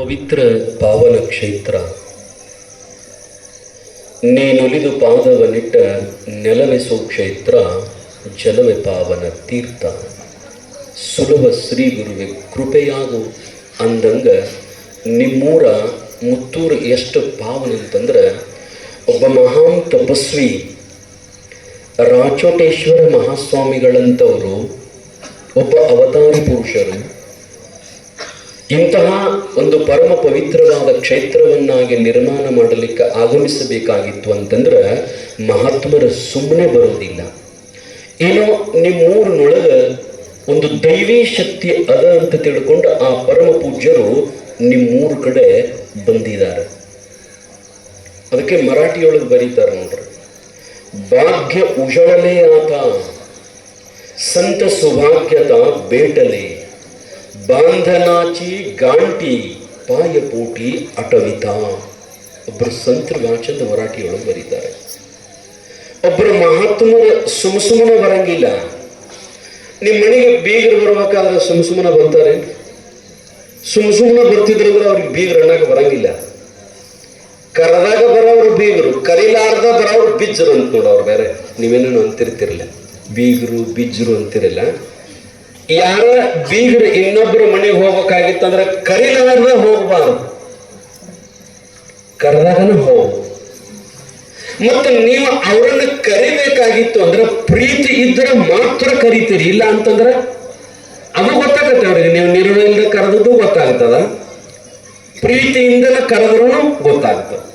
ಪವಿತ್ರ ಪಾವನ ಕ್ಷೇತ್ರ ನೀನುಲಿದು ಪಾದವನಿಟ್ಟ ನೆಲವೆಸೋ ಕ್ಷೇತ್ರ ಜಲವೆ ಪಾವನ ತೀರ್ಥ. ಸುಲಭ ಶ್ರೀ ಗುರುವೆ ಕೃಪೆಯಾಗು ಅಂದಂಗ ನಿಮ್ಮೂರ ಮುತ್ತೂರು ಎಷ್ಟು ಪಾವನ ಅಂತಂದ್ರೆ ಒಬ್ಬ ಮಹಾನ್ ತಪಸ್ವಿ ರಾಚೋಟೇಶ್ವರ ಮಹಾಸ್ವಾಮಿಗಳಂಥವರು ಒಬ್ಬ ಅವತಾರಿ ಪುರುಷರು ಇಂತಹ ಒಂದು ಪರಮ ಪವಿತ್ರವಾದ ಕ್ಷೇತ್ರವನ್ನಾಗಿ ನಿರ್ಮಾಣ ಮಾಡಲಿಕ್ಕೆ ಆಗಮಿಸಬೇಕಾಗಿತ್ತು ಅಂತಂದ್ರೆ ಮಹಾತ್ಮರು ಸುಮ್ಮನೆ ಬರೋದಿಲ್ಲ. ಏನೋ ನಿಮ್ಮೂರಿನೊಳಗ ಒಂದು ದೈವಿ ಶಕ್ತಿ ಅದ ಅಂತ ತಿಳ್ಕೊಂಡು ಆ ಪರಮ ಪೂಜ್ಯರು ನಿಮ್ಮೂರ ಕಡೆ ಬಂದಿದ್ದಾರೆ ಅದಕ್ಕೆ ಮರಾಠಿಯೊಳಗೆ ಬರೀತಾರೆ ನೋಡ್ರಿ. ಭಾಗ್ಯ ಉಜಳಲೇ ಆತ ಸಂತ ಸುಭಾಗ್ಯತ ಬೇಟಲೆ. ಬಾಂಧನಾಚಿ ಗಾಂಟಿ ಪಾಯಪೋಟಿ ಅಟವಿತ. ಒಬ್ಬರು ಸಂತರ ವಾಚಂದ ಮರಾಠಿಯೊಳಗೆ ಬರೀತಾರೆ. ಒಬ್ಬರು ಮಹಾತ್ಮರ ಸುಮ್ ಸುಮ್ಮನೆ ಬರಂಗಿಲ್ಲ. ನಿಮ್ಮ ಮನೆಗೆ ಬೀಗರು ಬರ್ಬೇಕಾದ್ರೆ ಸುಮ್ ಸುಮ್ಮನೆ ಬರ್ತಾರೆ. ಸುಮ್ ಸುಮ್ಮನೆ ಬರ್ತಿದ್ರಂದ್ರೆ ಅವ್ರಿಗೆ ಬೀಗರು ಅನ್ನಕ್ಕೆ ಬರಂಗಿಲ್ಲ. ಕರೆದಾಗ ಬರೋರು ಬೀಗರು, ಕರಿಲಾರ್ದ ಬರೋರು ಬಿಜ್ಜರು ಅಂತ ನೋಡೋರು ಬೇರೆ. ನೀವೇನೇನು ಅಂತಿರ್ತಿರಲ್ಲ ಬೀಗರು, ಬಿಜ್ಜರು ಅಂತಿರಲ್ಲ. ಯಾರ ಬೀಗರು ಇನ್ನೊಬ್ಬರ ಮನೆಗೆ ಹೋಗ್ಬೇಕಾಗಿತ್ತಂದ್ರೆ ಕರಿಲಾರ್ದ ಹೋಗ್ಬಾರ್ದು. ಕರೆದಾಗನ ಹೋಗು. ಮತ್ತೆ ನೀವು ಅವರನ್ನು ಕರಿಬೇಕಾಗಿತ್ತು ಅಂದ್ರೆ ಪ್ರೀತಿ ಇದ್ರೆ ಮಾತ್ರ ಕರಿತೀರಿ, ಇಲ್ಲ ಅಂತಂದ್ರೆ ಅದು ಗೊತ್ತಾಗತ್ತೆ ಅವ್ರಿಗೆ. ನೀವು ನಿರ್ವಹಿಲ್ದ ಕರೆದದ್ದು ಗೊತ್ತಾಗ್ತದ. ಪ್ರೀತಿಯಿಂದ ಕರೆದ್ರೂ ಗೊತ್ತಾಗ್ತದೆ.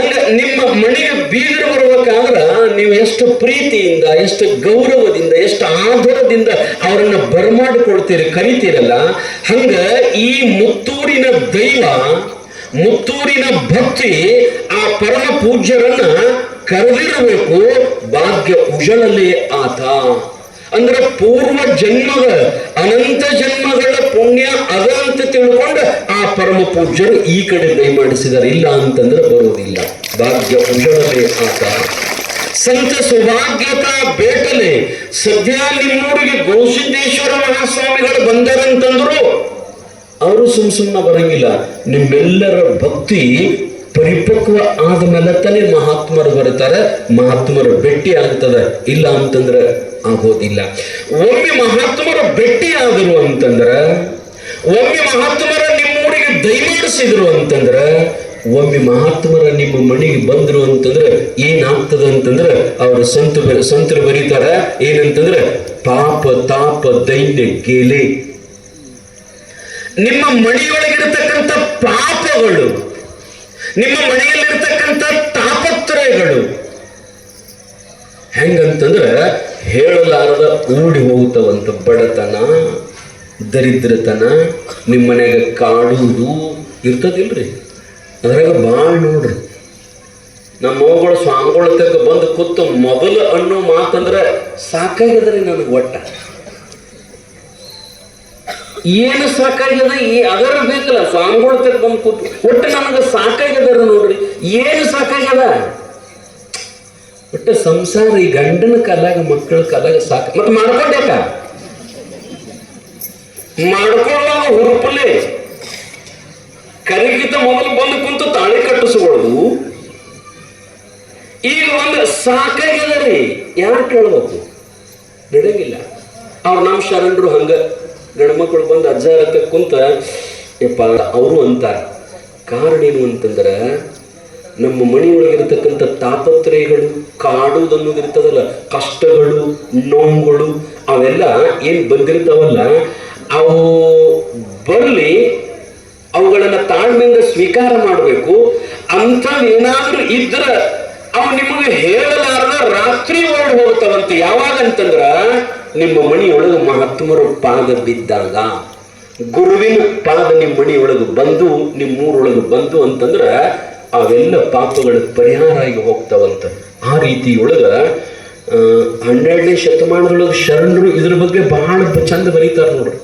ಹಂಗ ನಿಮ್ಮ ಮನೆಗೆ ಬೀಗರು ಬರ್ಬೇಕಾದ್ರ ನೀವು ಎಷ್ಟು ಪ್ರೀತಿಯಿಂದ, ಎಷ್ಟು ಗೌರವದಿಂದ, ಎಷ್ಟು ಆಧಾರದಿಂದ ಅವರನ್ನ ಬರಮಾಡಿಕೊಳ್ತೀರಿ, ಕರಿತೀರಲ್ಲ, ಹಂಗ ಈ ಮುತ್ತೂರಿನ ದೈವ, ಮುತ್ತೂರಿನ ಭಕ್ತಿ ಆ ಪರಮ ಪೂಜ್ಯರನ್ನ ಕರೆದಿರಬೇಕು, ಭಾಗ್ಯ ಉಜಳಲೇ ಆತ. ಅಂದ್ರೆ ಪೂರ್ವ ಜನ್ಮದ ಅನಂತ ಜನ್ಮಗಳ ಪುಣ್ಯ ಅದ ಅಂತ ತಿಳ್ಕೊಂಡು ಆ ಪರಮ ಪೂಜ್ಯರು ಈ ಕಡೆ ದಯಮಾಡಿಸಿದ್ದಾರೆ. ಇಲ್ಲ ಅಂತಂದ್ರೆ ಬರೋದಿಲ್ಲ ಭಾಗ್ಯ ಉಜಳಲೆ ಆತ. ಸಂತ ಸೌಭಾಗ್ಯತಾ ಬೇಟಲೆ. ಸದ್ಯ ನಿಮ್ಮೂರಿಗೆ ಗೋಸಿದ್ದೇಶ್ವರ ಮಹಾಸ್ವಾಮಿಗಳು ಬಂದರಂತಂದ್ರು ಅವರು ಸುಮ್ ಸುಮ್ಮನೆ ಬರಂಗಿಲ್ಲ. ನಿಮ್ಮೆಲ್ಲರ ಭಕ್ತಿ ಪರಿಪಕ್ವ ಆದ ಮೇಲೆ ಮಹಾತ್ಮರು ಬರ್ತಾರೆ ಮಹಾತ್ಮರು ಭೇಟಿ ಆಗ್ತದ. ಇಲ್ಲ ಅಂತಂದ್ರೆ ಆಗೋದಿಲ್ಲ. ಒಮ್ಮೆ ಮಹಾತ್ಮರು ಭೇಟಿ ಆದರು ಅಂತಂದ್ರ, ಒಮ್ಮೆ ಮಹಾತ್ಮರ ದಯಮಾಡಿಸಿದ್ರು ಅಂತಂದ್ರ, ಒಮ್ಮೆ ಮಹಾತ್ಮರ ನಿಮ್ಮ ಮನೆಗೆ ಬಂದ್ರು ಅಂತಂದ್ರೆ ಏನಾಗ್ತದೆ ಅಂತಂದ್ರೆ ಅವರು ಸಂತ ಸಂತರು ಬರೀತಾರ, ಏನಂತಂದ್ರೆ, ಪಾಪ ತಾಪ ದೈನ್ಯ ಗೇಲೆ ನಿಮ್ಮ ಮನೆಯೊಳಗಿರತಕ್ಕಂಥ ಪಾಪಗಳು, ನಿಮ್ಮ ಮನೆಯಲ್ಲಿರ್ತಕ್ಕಂಥ ತಾಪತ್ರಯಗಳು, ಹೆಂಗಂತಂದ್ರ ಹೇಳಲಾರದ ಊಡಿ ಹೋಗ್ತವಂತ ಬಡತನ. ದರಿದ್ರತನ ನಿಮ್ಮ ಮನೆಯಾಗ ಕಾಡುವುದು ಇರ್ತದಿಲ್ರಿ ಅದ್ರಾಗ ಭಾಳ ನೋಡ್ರಿ. ನಮ್ಮ ಅವುಗಳ ಸ್ವಾಮಿಗಳ ತಗ ಬಂದು ಕೂತು ಮೊದಲು ಅನ್ನೋ ಮಾತಂದ್ರೆ ಸಾಕಾಗ್ಯದ್ರಿ ನನಗೆ ಒಟ್ಟ. ಏನು ಸಾಕಾಗ್ಯದ? ಈ ಅದರ ಬೇಕಲ್ಲ, ಸ್ವಾಮಿಗಳ ತಗ ಬಂದು ಕೂತು. ಒಟ್ಟು ನನಗೆ ಸಾಕಾಗ್ಯದ ನೋಡ್ರಿ. ಏನು ಸಾಕಾಗ್ಯದ? ಒಟ್ಟು ಸಂಸಾರ ಈ ಗಂಡನ ಕಾಲಾಗ ಮಕ್ಕಳ ಕಾಲಾಗ ಸಾಕ ಮತ್ತೆ ಮಾಡ್ಕೊಂಡ್ಯಾಕ? ಮಾಡ್ಕೊಳ್ಳೋದು ಹುರುಪಲೆ. ಕರಿಗಿದ್ದ ಮೊದಲು ಬಂದು ಕುಂತು ತಾಳಿ ಕಟ್ಟಿಸ್ಕೊಳ್ಳೋದು. ಈಗ ಒಂದು ಸಾಕಾಗ್ಯದ ರೀ ಯಾರು ಕೇಳ್ಬೇಕು? ಬಿಡಂಗಿಲ್ಲ ಅವ್ರು ನಮ್ಮ ಶರಣರು ಹಂಗ ಗಂಡ್ಮಕ್ಳು ಬಂದು ಅಜ್ಜ ಕುಂತ, ಯಪ್ಪ, ಅವರು ಅಂತಾರೆ ಕಾರಣ ಏನು ಅಂತಂದ್ರೆ, ನಮ್ಮ ಮನೆಯೊಳಗಿರ್ತಕ್ಕಂಥ ತಾಪತ್ರಯಗಳು, ಕಾಡುವುದು ಇರ್ತದಲ್ಲ ಕಷ್ಟಗಳು, ನೋವುಗಳು, ಅವೆಲ್ಲ ಏನು ಬಂದಿರ್ತಾವಲ್ಲ ಅವು ಬರಲಿ, ಅವುಗಳನ್ನು ತಾಳ್ಮೆಯಿಂದ ಸ್ವೀಕಾರ ಮಾಡಬೇಕು. ಅಂಥವೇನಾದ್ರೂ ಇದ್ರ ಅವು ನಿಮಗೆ ಹೇಳಲಾರದ ರಾತ್ರಿ ಓಡ್ ಹೋಗ್ತಾವಂತ ಯಾವಾಗ ಅಂತಂದ್ರ ನಿಮ್ಮ ಮಣಿಯೊಳಗೆ ಮಹಾತ್ಮರು ಪಾದ ಬಿದ್ದಾಗ. ಗುರುವಿನ ಪಾದ ನಿಮ್ಮ ಮಣಿಯೊಳಗೆ ಬಂದು, ನಿಮ್ಮ ಊರೊಳಗೆ ಬಂದು ಅಂತಂದ್ರ ಅವೆಲ್ಲ ಪಾಪಗಳು ಪರಿಹಾರ ಆಗಿ ಹೋಗ್ತಾವಂತ. ಆ ರೀತಿಯೊಳಗ ಹನ್ನೆರಡನೇ ಶತಮಾನದೊಳಗೆ ಶರಣರು ಇದ್ರ ಬಗ್ಗೆ ಬಹಳ ಚಂದ ಬರೀತಾರೆ ನೋಡ್ರಿ.